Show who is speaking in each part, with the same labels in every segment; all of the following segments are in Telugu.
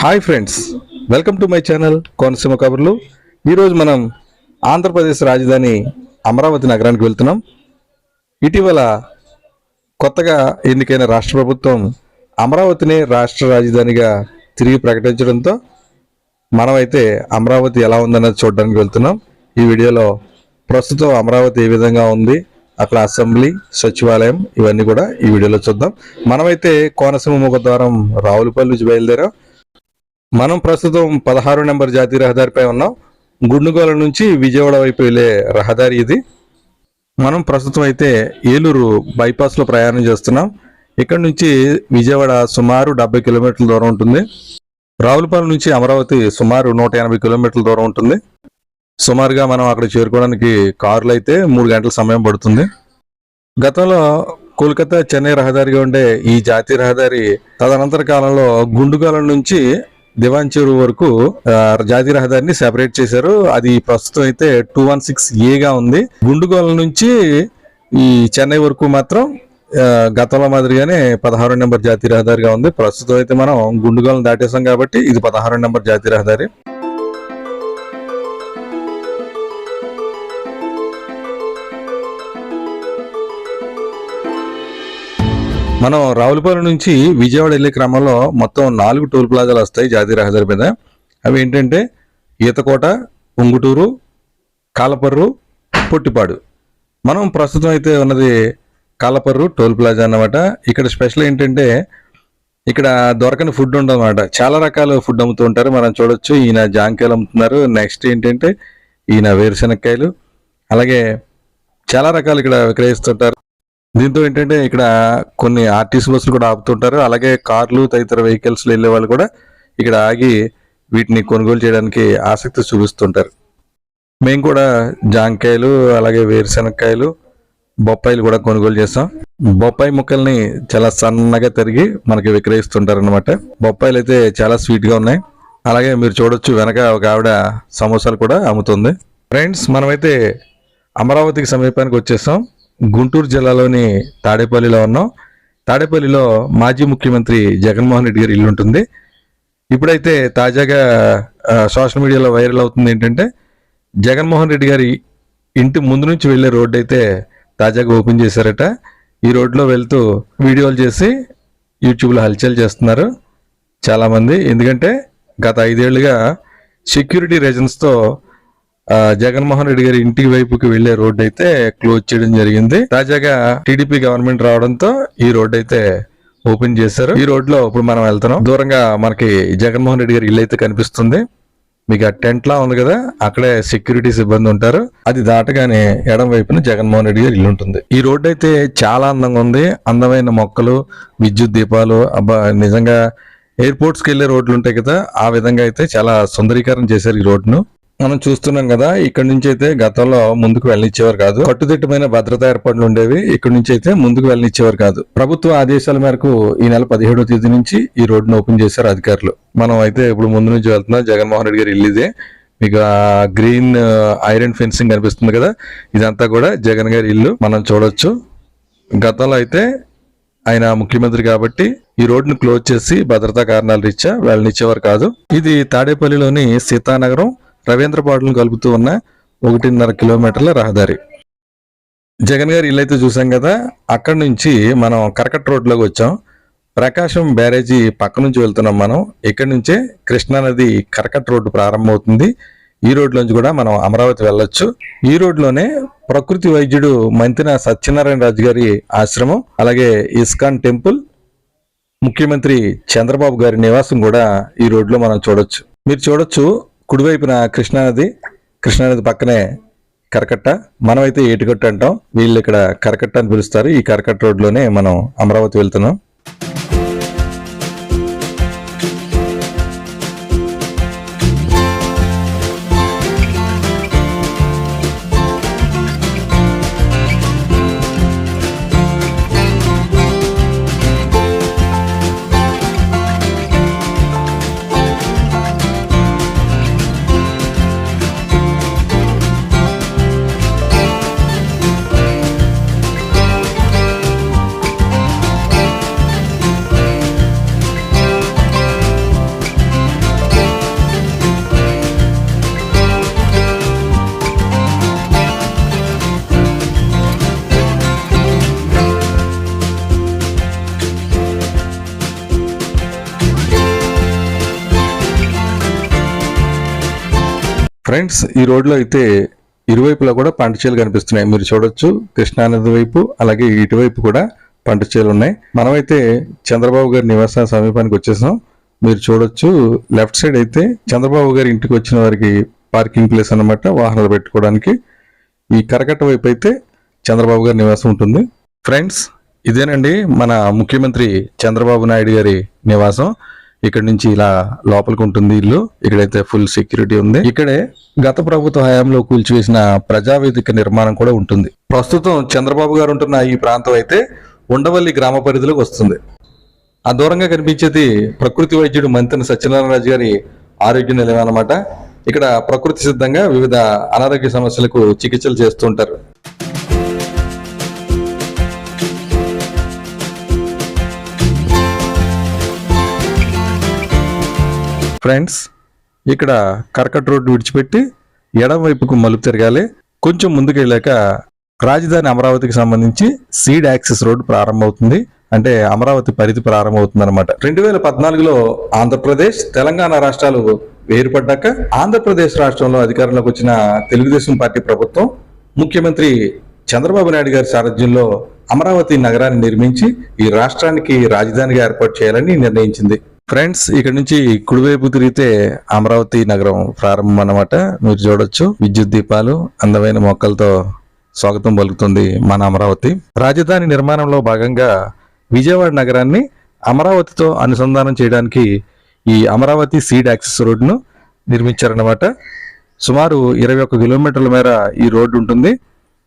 Speaker 1: Hi friends welcome to my channel Konaseema కబుర్లు. ఈరోజు మనం ఆంధ్రప్రదేశ్ రాజధాని అమరావతి నగరానికి వెళ్తున్నాం. ఇటీవల కొత్తగా ఎన్నికైన రాష్ట్ర ప్రభుత్వం అమరావతిని రాష్ట్ర రాజధానిగా తిరిగి ప్రకటించడంతో మనమైతే అమరావతి ఎలా ఉందన్నది చూడడానికి వెళ్తున్నాం. ఈ వీడియోలో ప్రస్తుతం అమరావతి ఏ విధంగా ఉంది అక్కడ అసెంబ్లీ సచివాలయం ఇవన్నీ కూడా ఈ వీడియోలో చూద్దాం. మనమైతే కోనసీమ ముఖద్వారం రావులపల్లి నుంచి బయలుదేరాం. మనం ప్రస్తుతం పదహారు నెంబర్ జాతీయ రహదారిపై ఉన్నాం. గుండుగోల నుంచి విజయవాడ వైపు వెళ్ళే రహదారి ఇది. మనం ప్రస్తుతం అయితే ఏలూరు బైపాస్లో ప్రయాణం చేస్తున్నాం. ఇక్కడ నుంచి విజయవాడ సుమారు డెబ్బై కిలోమీటర్ల దూరం ఉంటుంది. రావులపాలెం నుంచి అమరావతి సుమారు నూట ఎనభై కిలోమీటర్ల దూరం ఉంటుంది. సుమారుగా మనం అక్కడ చేరుకోవడానికి కారులో అయితే మూడు గంటల సమయం పడుతుంది. గతంలో కోల్కతా చెన్నై రహదారిగా ఉండే ఈ జాతీయ రహదారి తదనంతర కాలంలో గుండుగాలం నుంచి దివాన్ చెరువు వరకు జాతీయ రహదారిని సెపరేట్ చేశారు. అది ప్రస్తుతం అయితే టూ వన్ సిక్స్ ఏగా ఉంది. గుండుగోలం నుంచి ఈ చెన్నై వరకు మాత్రం గతంలో మాదిరిగానే పదహారు నెంబర్ జాతీయ రహదారిగా ఉంది. ప్రస్తుతం అయితే మనం గుండుగోలం దాటేసాం కాబట్టి ఇది పదహారు నెంబర్ జాతీయ రహదారి. మనం రావులపాలెం నుంచి విజయవాడ వెళ్ళే క్రమంలో మొత్తం నాలుగు టోల్ ప్లాజాలు వస్తాయి జాతీయ రహదారి మీద. అవి ఏంటంటే ఈతకోట ఉంగుటూరు కాలపర్రు పొట్టిపాడు. మనం ప్రస్తుతం అయితే ఉన్నది కాలపర్రు టోల్ ప్లాజా అన్నమాట. ఇక్కడ స్పెషల్ ఏంటంటే ఇక్కడ దొరకని ఫుడ్ ఉండదన్నమాట. చాలా రకాల ఫుడ్ అమ్ముతూ ఉంటారు. మనం చూడొచ్చు ఈయన జాంకాయలు అమ్ముతున్నారు. నెక్స్ట్ ఏంటంటే ఈయన వేరుశనక్కాయలు. అలాగే చాలా రకాలు ఇక్కడ విక్రయిస్తుంటారు. దీంతో ఏంటంటే ఇక్కడ కొన్ని ఆర్టీసీ బస్సులు కూడా ఆపుతుంటారు. అలాగే కార్లు తదితర వెహికల్స్ వెళ్ళే వాళ్ళు కూడా ఇక్కడ ఆగి వీటిని కొనుగోలు చేయడానికి ఆసక్తి చూపిస్తుంటారు. మేము కూడా జాంకాయలు అలాగే వేరుశనక్కాయలు బొప్పాయిలు కూడా కొనుగోలు చేస్తాం. బొప్పాయి ముక్కల్ని చాలా సన్నగా తరిగి మనకి విక్రయిస్తుంటారు అనమాట బొప్పాయిలు అయితే చాలా స్వీట్గా ఉన్నాయి. అలాగే మీరు చూడొచ్చు వెనక ఒక ఆవిడ సమోసాలు కూడా అమ్ముతుంది. ఫ్రెండ్స్ మనమైతే అమరావతికి సమీపానికి వచ్చేసాం. గుంటూరు జిల్లాలోని తాడేపల్లిలో ఉన్నాం. తాడేపల్లిలో మాజీ ముఖ్యమంత్రి జగన్మోహన్ రెడ్డి గారి ఇల్లు ఉంటుంది. ఇప్పుడైతే తాజాగా సోషల్ మీడియాలో వైరల్ అవుతుంది ఏంటంటే జగన్మోహన్ రెడ్డి గారి ఇంటి ముందు నుంచి వెళ్ళే రోడ్డు అయితే తాజాగా ఓపెన్ చేశారట. ఈ రోడ్లో వెళ్తూ వీడియోలు చేసి యూట్యూబ్లో హల్చల్ చేస్తున్నారు చాలామంది. ఎందుకంటే గత ఐదేళ్ళుగా సెక్యూరిటీ రీజన్స్తో జగన్మోహన్ రెడ్డి గారి ఇంటి వైపుకి వెళ్ళే రోడ్డు అయితే క్లోజ్ చేయడం జరిగింది. తాజాగా టీడీపీ గవర్నమెంట్ రావడంతో ఈ రోడ్డు అయితే ఓపెన్ చేశారు. ఈ రోడ్లో ఇప్పుడు మనం వెళ్తున్నాం. దూరంగా మనకి జగన్మోహన్ రెడ్డి గారి ఇల్లు అయితే కనిపిస్తుంది. మీకు ఆ టెంట్ లా ఉంది కదా అక్కడే సెక్యూరిటీ సిబ్బంది ఉంటారు. అది దాటగానే ఎడం వైపున జగన్మోహన్ రెడ్డి గారి ఇల్లు ఉంటుంది. ఈ రోడ్డు అయితే చాలా అందంగా ఉంది. అందమైన మొక్కలు విద్యుత్ దీపాలు అబ్బా నిజంగా ఎయిర్పోర్ట్స్కి వెళ్ళే రోడ్లు ఉంటాయి కదా ఆ విధంగా అయితే చాలా సుందరీకరణ చేశారు ఈ రోడ్ను మనం చూస్తున్నాం కదా ఇక్కడ నుంచి అయితే గతంలో ముందుకు వెళ్ళనిచ్చేవారు కాదు. కట్టుదిట్టమైన భద్రతా ఏర్పాట్లు ఉండేవి ఇక్కడ నుంచి అయితే ముందుకు వెళ్ళనిచ్చేవారు కాదు. ప్రభుత్వ ఆదేశాల మేరకు ఈ నెల పదిహేడో తేదీ నుంచి ఈ రోడ్డును ఓపెన్ చేశారు అధికారులు. మనం అయితే ఇప్పుడు ముందు నుంచి వెళ్తున్నాం. జగన్మోహన్ రెడ్డి గారి ఇల్లు ఇదే. మీకు గ్రీన్ ఐరన్ ఫెన్సింగ్ కనిపిస్తుంది కదా ఇదంతా కూడా జగన్ గారి ఇల్లు. మనం చూడొచ్చు. గతంలో అయితే ఆయన ముఖ్యమంత్రి కాబట్టి ఈ రోడ్డును క్లోజ్ చేసి భద్రతా కారణాల రీత్యా వెళ్ళనిచ్చేవారు కాదు. ఇది తాడేపల్లిలోని సీతానగరం రవీంద్రపాడును కలుపుతూ ఉన్న ఒకటిన్నర కిలోమీటర్ల రహదారి. జగన్ గారి ఇల్లు అయితే చూసాం కదా అక్కడి నుంచి మనం కరకట్ రోడ్లోకి వచ్చాం. ప్రకాశం బ్యారేజీ పక్క నుంచి వెళ్తున్నాం మనం. ఇక్కడి నుంచే కృష్ణానది కరకట్ రోడ్డు ప్రారంభమవుతుంది. ఈ రోడ్లోంచి కూడా మనం అమరావతి వెళ్ళొచ్చు. ఈ రోడ్లోనే ప్రకృతి వైద్యుడు మంతిన సత్యనారాయణ రాజు గారి ఆశ్రమం అలాగే ఇస్కాన్ టెంపుల్ ముఖ్యమంత్రి చంద్రబాబు గారి నివాసం కూడా ఈ రోడ్లో మనం చూడొచ్చు. మీరు చూడొచ్చు కుడివైపున కృష్ణానది కృష్ణానది పక్కనే కరకట్ట. మనమైతే ఏటిగట్టు అంటాం. వీళ్ళు ఇక్కడ కరకట్ట అని పిలుస్తారు. ఈ కరకట్ట రోడ్లోనే మనం అమరావతి వెళ్తున్నాం. ఫ్రెండ్స్ ఈ రోడ్లో అయితే ఇరువైపులా కూడా పంట చేలు కనిపిస్తున్నాయి. మీరు చూడొచ్చు కృష్ణానది వైపు అలాగే ఇటువైపు కూడా పంట చేలు ఉన్నాయి. మనమైతే చంద్రబాబు గారి నివాస సమీపానికి వచ్చేసాం. మీరు చూడొచ్చు లెఫ్ట్ సైడ్ అయితే చంద్రబాబు గారి ఇంటికి వచ్చిన వారికి పార్కింగ్ ప్లేస్ అన్నమాట వాహనాలు పెట్టుకోవడానికి. ఈ కరకట్ట వైపు అయితే చంద్రబాబు గారి నివాసం ఉంటుంది. ఫ్రెండ్స్ ఇదేనండి మన ముఖ్యమంత్రి చంద్రబాబు నాయుడు గారి నివాసం. ఇక్కడ నుంచి ఇలా లోపలికి ఉంటుంది ఇల్లు. ఇక్కడైతే ఫుల్ సెక్యూరిటీ ఉంది. ఇక్కడే గత ప్రభుత్వ హయాంలో కూల్చివేసిన ప్రజావేదిక నిర్మాణం కూడా ఉంటుంది. ప్రస్తుతం చంద్రబాబు గారు ఉంటున్న ఈ ప్రాంతం అయితే ఉండవల్లి గ్రామ పరిధిలోకి వస్తుంది. ఆ దూరంగా కనిపించేది ప్రకృతి వైద్యుడు మంత్రి సత్యనారాయణరాజు గారి ఆరోగ్య నిలయం అన్నమాట. ఇక్కడ ప్రకృతి సిద్ధంగా వివిధ అనారోగ్య సమస్యలకు చికిత్సలు చేస్తుంటారు ఫ్రెండ్స్ ఇక్కడ కర్కట్ రోడ్డు విడిచిపెట్టి ఎడం వైపుకు మలుపు తిరగాలి. కొంచెం ముందుకు వెళ్ళాక రాజధాని అమరావతికి సంబంధించి సీడ్ యాక్సెస్ రోడ్డు ప్రారంభమవుతుంది. అంటే అమరావతి పరిధి ప్రారంభమవుతుంది అనమాట రెండు వేల పద్నాలుగులో ఆంధ్రప్రదేశ్ తెలంగాణ రాష్ట్రాలు ఏర్పడ్డాక ఆంధ్రప్రదేశ్ రాష్ట్రంలో అధికారంలోకి వచ్చిన తెలుగుదేశం పార్టీ ప్రభుత్వం ముఖ్యమంత్రి చంద్రబాబు నాయుడు గారి సారథ్యంలో అమరావతి నగరాన్ని నిర్మించి ఈ రాష్ట్రానికి రాజధానిగా ఏర్పాటు చేయాలని నిర్ణయించింది. ఫ్రెండ్స్ ఇక్కడ నుంచి కుడివైపు తిరిగితే అమరావతి నగరం ప్రారంభం అన్నమాట. మీరు చూడొచ్చు. విద్యుత్ దీపాలు అందమైన మొక్కలతో స్వాగతం పలుకుతుంది మన అమరావతి. రాజధాని నిర్మాణంలో భాగంగా విజయవాడ నగరాన్ని అమరావతితో అనుసంధానం చేయడానికి ఈ అమరావతి సీడ్ యాక్సెస్ రోడ్ను నిర్మించారన్నమాట. సుమారు ఇరవై ఒక్క కిలోమీటర్ల మేర ఈ రోడ్డు ఉంటుంది.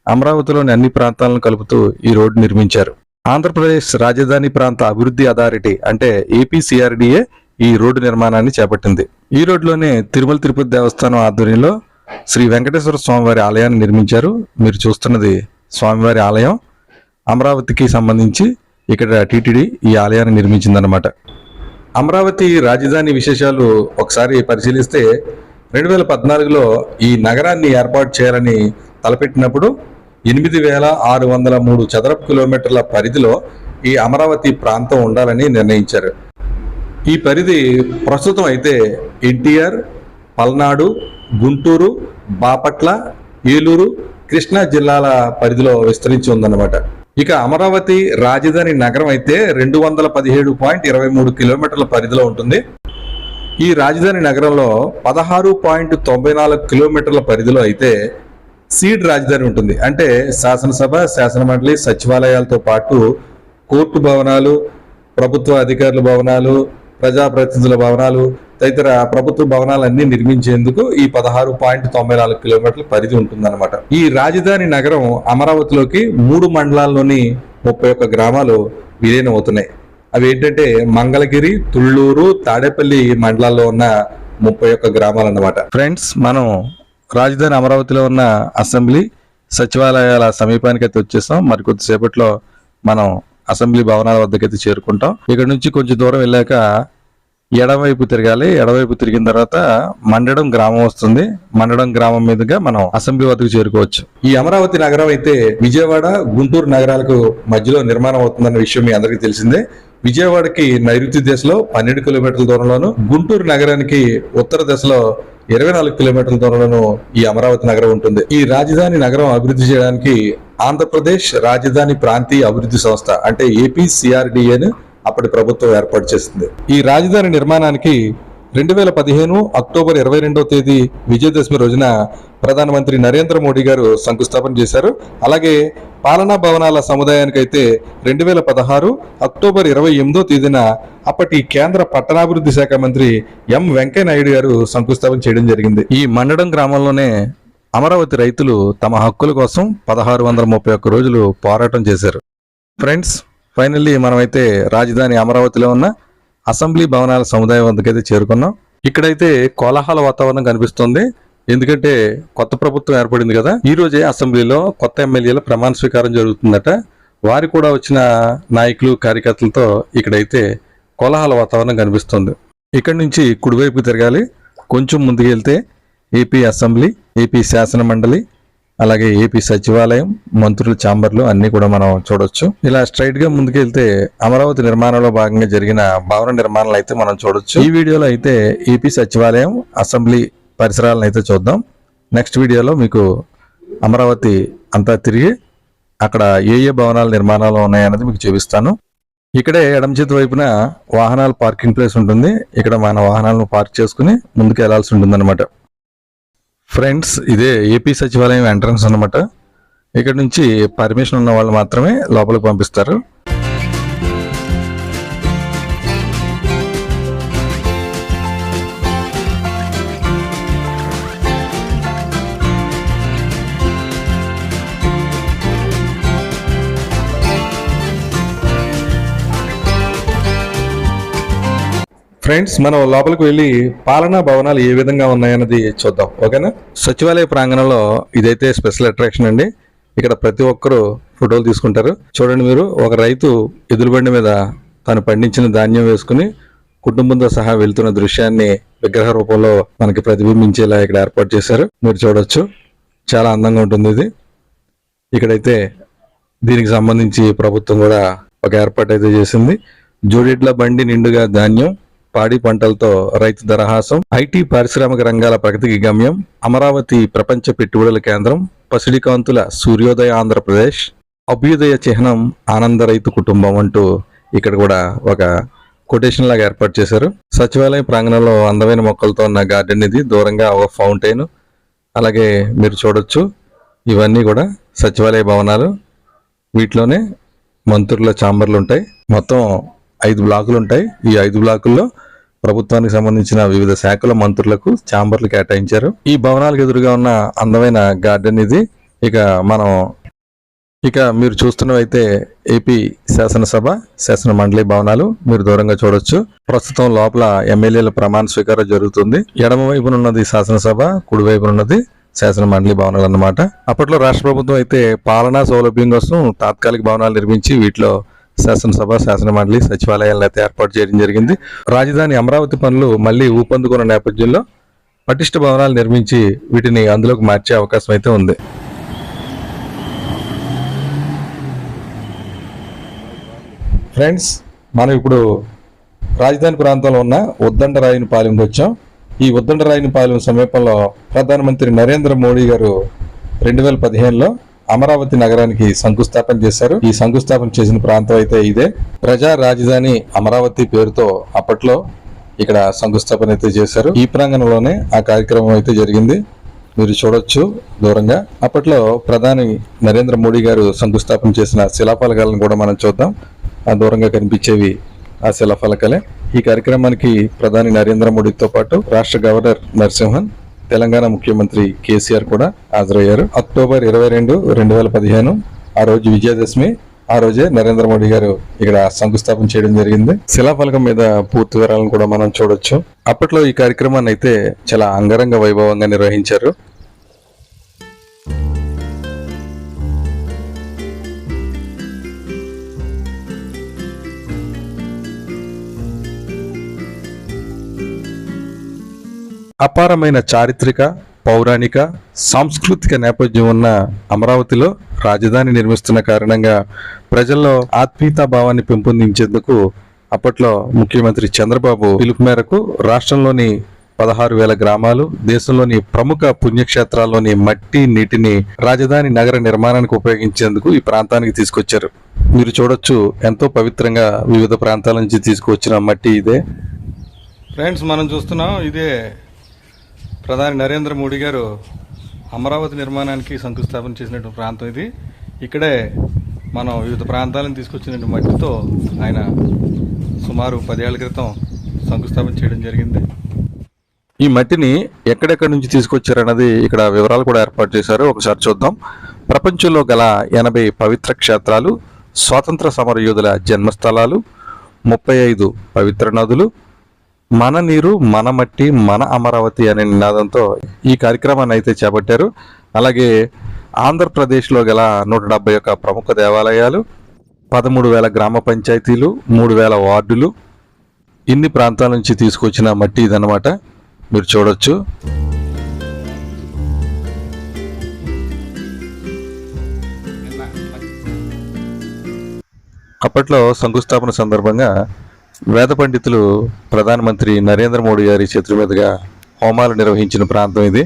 Speaker 1: అమరావతిలోని అన్ని ప్రాంతాలను కలుపుతూ ఈ రోడ్డు నిర్మించారు. ఆంధ్రప్రదేశ్ రాజధాని ప్రాంత అభివృద్ధి అథారిటీ అంటే ఏపీసీఆర్డీఏ ఈ రోడ్డు నిర్మాణాన్ని చేపట్టింది. ఈ రోడ్లోనే తిరుమల తిరుపతి దేవస్థానం ఆధ్వర్యంలో శ్రీ వెంకటేశ్వర స్వామివారి ఆలయాన్ని నిర్మించారు. మీరు చూస్తున్నది స్వామివారి ఆలయం. అమరావతికి సంబంధించి ఇక్కడ టీటీడీ ఈ ఆలయాన్ని నిర్మించిందన్నమాట. అమరావతి రాజధాని విశేషాలు ఒకసారి పరిశీలిస్తే రెండు వేల పద్నాలుగులో ఈ నగరాన్ని ఏర్పాటు చేయాలని తలపెట్టినప్పుడు ఎనిమిది వేల ఆరు వందల మూడు చదరపు కిలోమీటర్ల పరిధిలో ఈ అమరావతి ప్రాంతం ఉండాలని నిర్ణయించారు. ఈ పరిధి ప్రస్తుతం అయితే ఎన్టీఆర్ పల్నాడు గుంటూరు బాపట్ల ఏలూరు కృష్ణా జిల్లాల పరిధిలో విస్తరించి ఉందన్నమాట. ఇక అమరావతి రాజధాని నగరం అయితే రెండు వందల పదిహేడు పాయింట్ ఇరవై మూడు కిలోమీటర్ల పరిధిలో ఉంటుంది. ఈ రాజధాని నగరంలో పదహారు పాయింట్ తొంభై నాలుగు కిలోమీటర్ల పరిధిలో అయితే సీడ్ రాజధాని ఉంటుంది. అంటే శాసనసభ శాసనమండలి సచివాలయాలతో పాటు కోర్టు భవనాలు ప్రభుత్వ అధికారుల భవనాలు ప్రజాప్రతినిధుల భవనాలు తదితర ప్రభుత్వ భవనాలన్నీ నిర్మించేందుకు ఈ పదహారు పాయింట్ తొంభై నాలుగు కిలోమీటర్ల పరిధి ఉంటుందన్నమాట. ఈ రాజధాని నగరం అమరావతిలోకి మూడు మండలాల్లోని ముప్పై ఒక్క గ్రామాలు విలీనం అవుతున్నాయి అవి ఏంటంటే మంగళగిరి తుళ్ళూరు తాడేపల్లి మండలాల్లో ఉన్న ముప్పై ఒక్క గ్రామాలు అన్నమాట ఫ్రెండ్స్ మనం రాజధాని అమరావతిలో ఉన్న అసెంబ్లీ సచివాలయాల సమీపానికైతే వచ్చేస్తాం వచ్చేసాం. మరి కొద్దిసేపట్లో మనం అసెంబ్లీ భవనాల వద్దకైతే చేరుకుంటాం. ఇక్కడ నుంచి కొంచెం దూరం వెళ్ళాక ఎడవైపు తిరగాలి. ఎడవైపు తిరిగిన తర్వాత మండడం గ్రామం వస్తుంది. మండడం గ్రామం మీదుగా మనం అసెంబ్లీ వద్దకు చేరుకోవచ్చు. ఈ అమరావతి నగరం అయితే విజయవాడ గుంటూరు నగరాలకు మధ్యలో నిర్మాణం అవుతుందన్న విషయం మీ అందరికీ తెలిసిందే. విజయవాడకి నైరుతి దిశలో పన్నెండు కిలోమీటర్ల దూరంలోను గుంటూరు నగరానికి ఉత్తర దిశలో ఇరవై నాలుగు కిలోమీటర్ల దూరంలోను ఈ అమరావతి నగరం ఉంటుంది. ఈ రాజధాని నగరం అభివృద్ధి చేయడానికి ఆంధ్రప్రదేశ్ రాజధాని ప్రాంతీయ అభివృద్ధి సంస్థ అంటే ఏపీ సిఆర్డిఏను అప్పటి ప్రభుత్వం ఏర్పాటు చేసింది. ఈ రాజధాని నిర్మాణానికి రెండు వేల పదిహేను అక్టోబర్ ఇరవై రెండవ తేదీ విజయదశమి రోజున ప్రధానమంత్రి నరేంద్ర మోడీ గారు శంకుస్థాపన చేశారు. అలాగే పాలనా భవనాల సముదాయానికి అయితే రెండు వేల పదహారు అక్టోబర్ ఇరవై ఎనిమిదో తేదీన అప్పటి కేంద్ర పట్టణాభివృద్ధి శాఖ మంత్రి ఎం వెంకయ్య నాయుడు గారు శంకుస్థాపన చేయడం జరిగింది. ఈ మండడం గ్రామంలోనే అమరావతి రైతులు తమ హక్కుల కోసం పదహారు వందల ముప్పై ఒక్క రోజులు పోరాటం చేశారు. ఫ్రెండ్స్ ఫైనల్లీ మనమైతే రాజధాని అమరావతిలో ఉన్న అసెంబ్లీ భవనాల సముదాయం వద్దకైతే చేరుకున్నాం. ఇక్కడైతే కోలాహల వాతావరణం కనిపిస్తుంది. ఎందుకంటే కొత్త ప్రభుత్వం ఏర్పడింది కదా. ఈ రోజే అసెంబ్లీలో కొత్త ఎమ్మెల్యేల ప్రమాణ స్వీకారం జరుగుతుందట. వారు కూడా వచ్చిన నాయకులు కార్యకర్తలతో ఇక్కడైతే కోలాహల వాతావరణం కనిపిస్తుంది. ఇక్కడి నుంచి కుడివైపు తిరగాలి. కొంచెం ముందుకు వెళ్తే ఏపీ అసెంబ్లీ ఏపీ శాసన మండలి అలాగే ఏపీ సచివాలయం మంత్రుల ఛాంబర్లు అన్నీ కూడా మనం చూడొచ్చు. ఇలా స్ట్రైట్గా ముందుకెళ్తే అమరావతి నిర్మాణంలో భాగంగా జరిగిన భవన నిర్మాణాలు అయితే మనం చూడొచ్చు. ఈ వీడియోలో అయితే ఏపీ సచివాలయం అసెంబ్లీ పరిసరాలను అయితే చూద్దాం. నెక్స్ట్ వీడియోలో మీకు అమరావతి అంతా తిరిగి అక్కడ ఏ ఏ భవనాల నిర్మాణాలు ఉన్నాయన్నది మీకు చూపిస్తాను. ఇక్కడే ఎడమ చేతి వైపున వాహనాల పార్కింగ్ ప్లేస్ ఉంటుంది. ఇక్కడ మన వాహనాలను పార్క్ చేసుకుని ముందుకు వెళ్ళాల్సి ఉంటుంది ఫ్రెండ్స్ ఇదే ఏపీ సచివాలయం ఎంట్రన్స్ అనమాట ఇక్కడ నుంచి పర్మిషన్ ఉన్న వాళ్ళు మాత్రమే లోపలికి పంపిస్తారు. ఫ్రెండ్స్ మనం లోపలికి వెళ్ళి పాలనా భవనాలు ఏ విధంగా ఉన్నాయన్నది చూద్దాం. ఓకేనా? సచివాలయ ప్రాంగణంలో ఇదైతే స్పెషల్ అట్రాక్షన్ అండి. ఇక్కడ ప్రతి ఒక్కరూ ఫోటోలు తీసుకుంటారు. చూడండి మీరు ఒక రైతు ఎదురుబండి మీద తను పండించిన ధాన్యం వేసుకుని కుటుంబంతో సహా వెళ్తున్న దృశ్యాన్ని విగ్రహ రూపంలో మనకి ప్రతిబింబించేలా ఇక్కడ ఏర్పాటు చేశారు. మీరు చూడొచ్చు. చాలా అందంగా ఉంటుంది ఇది. ఇక్కడైతే దీనికి సంబంధించి ప్రభుత్వం కూడా ఒక ఏర్పాటు అయితే చేసింది. జోడిట్ల బండి నిండుగా ధాన్యం పాడి పంటలతో రైతు దరహాసం ఐటీ పారిశ్రామిక రంగాల ప్రగతికి గమ్యం అమరావతి ప్రపంచ పెట్టుబడుల కేంద్రం పసిడికాంతుల సూర్యోదయ ఆంధ్రప్రదేశ్ అభ్యుదయ చిహ్నం ఆనంద రైతు కుటుంబం అంటూ ఇక్కడ కూడా ఒక కొటేషన్ లాగా ఏర్పాటు చేశారు. సచివాలయం ప్రాంగణంలో అందమైన మొక్కలతో ఉన్న గార్డెన్ ఇది. దూరంగా ఒక ఫౌంటైన్. అలాగే మీరు చూడొచ్చు ఇవన్నీ కూడా సచివాలయ భవనాలు. వీటిలోనే మంత్రుల ఛాంబర్లు ఉంటాయి. మొత్తం ఐదు బ్లాకులు ఉంటాయి. ఈ ఐదు బ్లాకుల్లో ప్రభుత్వానికి సంబంధించిన వివిధ శాఖల మంత్రులకు ఛాంబర్లు కేటాయించారు. ఈ భవనాలకు ఎదురుగా ఉన్న అందమైన గార్డెన్ ఇది. ఇక మనం ఇక మీరు చూస్తున్నవైతే ఏపీ శాసనసభ శాసన మండలి భవనాలు మీరు దూరంగా చూడొచ్చు. ప్రస్తుతం లోపల ఎమ్మెల్యేల ప్రమాణ స్వీకారం జరుగుతుంది. ఎడమ వైపున ఉన్నది శాసనసభ కుడి వైపున ఉన్నది శాసన మండలి భవనాలు అన్నమాట. అప్పట్లో రాష్ట్ర ప్రభుత్వం అయితే పాలనా సౌలభ్యం కోసం తాత్కాలిక భవనాలు నిర్మించి వీటిలో శాసనసభ శాసన మండలి సచివాలయాలను అయితే ఏర్పాటు చేయడం జరిగింది. రాజధాని అమరావతి పనులు మళ్ళీ ఊపందుకున్న నేపథ్యంలో పటిష్ట భవనాలు నిర్మించి వీటిని అందులోకి మార్చే అవకాశం అయితే ఉంది. ఫ్రెండ్స్ మనం ఇప్పుడు రాజధాని ప్రాంతంలో ఉన్న ఉద్దండరాయిని పాలెంకి వచ్చాం. ఈ ఉద్దండరాయిని పాలెం సమీపంలో ప్రధానమంత్రి నరేంద్ర మోడీ గారు రెండు వేల పదిహేనులో అమరావతి నగరానికి శంకుస్థాపన చేశారు. ఈ శంకుస్థాపన చేసిన ప్రాంతం అయితే ఇదే. ప్రజా రాజధాని అమరావతి పేరుతో అప్పట్లో ఇక్కడ శంకుస్థాపన అయితే చేశారు. ఈ ప్రాంగణంలోనే ఆ కార్యక్రమం అయితే జరిగింది. మీరు చూడొచ్చు దూరంగా. అప్పట్లో ప్రధాని నరేంద్ర మోడీ గారు శంకుస్థాపన చేసిన శిలాఫలకాలను కూడా మనం చూద్దాం. ఆ దూరంగా కనిపించేవి ఆ శిలాఫలకాలే. ఈ కార్యక్రమానికి ప్రధాని నరేంద్ర మోడీతో పాటు రాష్ట్ర గవర్నర్ నరసింహన్ తెలంగాణ ముఖ్యమంత్రి కేసీఆర్ కూడా హాజరయ్యారు. అక్టోబర్ ఇరవై రెండు రెండు వేల పదిహేను ఆ రోజు విజయదశమి ఆ రోజే నరేంద్ర మోడీ గారు ఇక్కడ శంకుస్థాపన చేయడం జరిగింది. శిలాఫలకం మీద పూర్తి వివరాలను కూడా మనం చూడొచ్చు. అప్పట్లో ఈ కార్యక్రమాన్ని అయితే చాలా అంగరంగ వైభవంగా నిర్వహించారు. అపారమైన చారిత్రక పౌరాణిక సాంస్కృతిక నేపథ్యం ఉన్న అమరావతిలో రాజధాని నిర్మిస్తున్న కారణంగా ప్రజల్లో ఆత్మీయతా భావాన్ని పెంపొందించేందుకు అప్పట్లో ముఖ్యమంత్రి చంద్రబాబు పిలుపు మేరకు రాష్ట్రంలోని పదహారు వేల గ్రామాలు దేశంలోని ప్రముఖ పుణ్యక్షేత్రాల్లోని మట్టి నీటిని రాజధాని నగర నిర్మాణానికి ఉపయోగించేందుకు ఈ ప్రాంతానికి తీసుకొచ్చారు. మీరు చూడొచ్చు ఎంతో పవిత్రంగా వివిధ ప్రాంతాల నుంచి తీసుకువచ్చిన మట్టి ఇదే. ఫ్రెండ్స్ మనం చూస్తున్నాం ఇదే ప్రధాని నరేంద్ర మోడీ గారు అమరావతి నిర్మాణానికి శంకుస్థాపన చేసినటువంటి ప్రాంతం ఇది. ఇక్కడే మనం వివిధ ప్రాంతాలను తీసుకొచ్చినటువంటి మట్టితో ఆయన సుమారు పదేళ్ళ క్రితం శంకుస్థాపన చేయడం జరిగింది. ఈ మట్టిని ఎక్కడెక్కడి నుంచి తీసుకొచ్చారన్నది ఇక్కడ వివరాలు కూడా ఏర్పాటు చేశారు. ఒకసారి చూద్దాం. ప్రపంచంలో గల ఎనభై పవిత్ర క్షేత్రాలు స్వాతంత్ర సమరయోధుల జన్మస్థలాలు ముప్పై ఐదు పవిత్ర నదులు మన నీరు మన మట్టి మన అమరావతి అనే నినాదంతో ఈ కార్యక్రమాన్ని అయితే చేపట్టారు. అలాగే ఆంధ్రప్రదేశ్లో గల నూట డెబ్బై ఒక్క ప్రముఖ దేవాలయాలు పదమూడు వేల గ్రామ పంచాయతీలు మూడు వేల వార్డులు ఇన్ని ప్రాంతాల నుంచి తీసుకొచ్చిన మట్టి ఇదన్నమాట. మీరు చూడొచ్చు. అప్పట్లో శంకుస్థాపన సందర్భంగా వేద పండితులు ప్రధానమంత్రి నరేంద్ర మోడీ గారి చేతుల మీదుగా హోమాలు నిర్వహించిన ప్రాంతం ఇది.